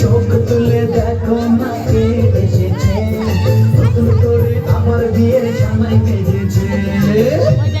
চোখ তুলে দেখো না কে এসেছে। নতুন করে আমার বিয়ের সময় বেজেছে ওইটা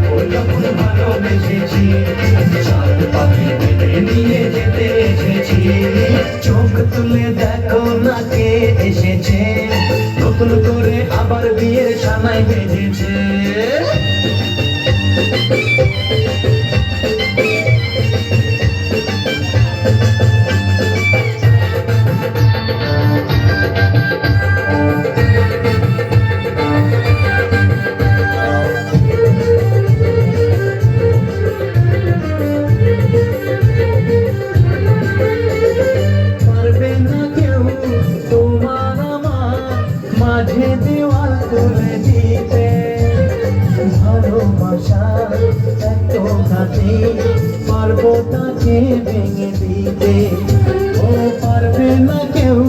বিয়ের সানাই তাকে ভেঙে দিতে। ও পারবে না কেউ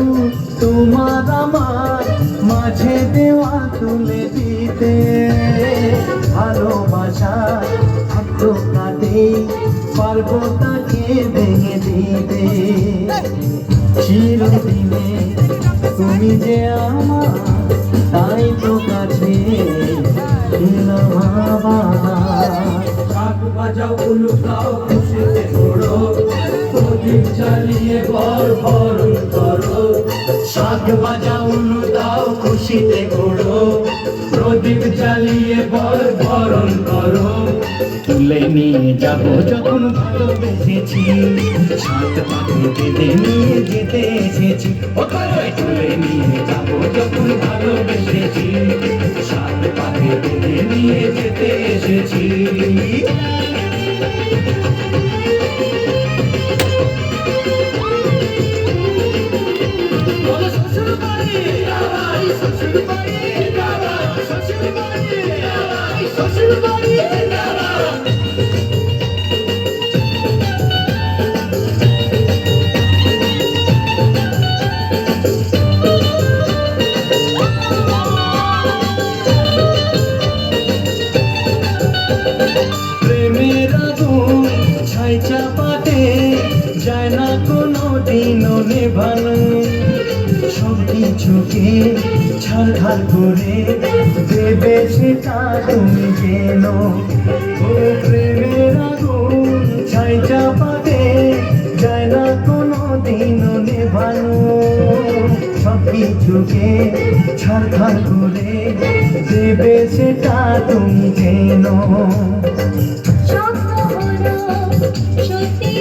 তোমার আমার মাঝে দেওয়াল তুলে দিতে। ভালোবাসা এত ঘাটে পারব তাকে ভেঙে দিতে। চিরদিনে তুমি যে আমার, তাই তো কাছে দিলাম বাজাও উলুকাও খুশিতে ঘোড়ো প্রদীপ জ্বালিয়ে বর বরণ করো। শাক বাজাও উলুকাও খুশিতে ঘোড়ো প্রদীপ জ্বালিয়ে বর বরণ করো। তুলে নিয়ে যাব যখন ভালোবেসেছি সাত পাখি বেঁধে নিয়ে যেতে এসেছি। তুলে নিয়ে যাব যখন ভালোবেসেছি সাত পাখি বেঁধে নিয়ে যেতে এসেছি। বলো যায় না কোনো দিনও নেভানো। সব কিছুকে ছাড়খার করে দেবে সেটা তুমি যেন ও প্রেমের আগুন ছাই চাপাতে যায় না সব কিছুকে করে দেবে সেটা তুমি যেন সত্যি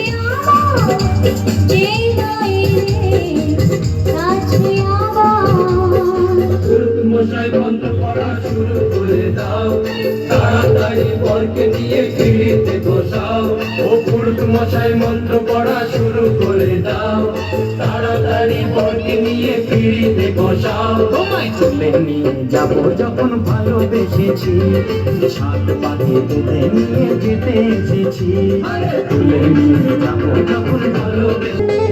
করে দাও তাড়াতাড়ি বরকে নিয়ে ফিরিতে বসাও। ও পুরুত মশাই মন্ত্র পড়া শুরু করে দাও। তাড়াতাড়ি বরকে নিয়ে ফিরিতে বসাও। তুলে নিয়ে যাব যখন ভালোবেসেছি। সাত পাখি বেঁধে নিয়ে যেতে এসেছি। তুলে নিয়ে যাব যখন ভালোবেসেছি।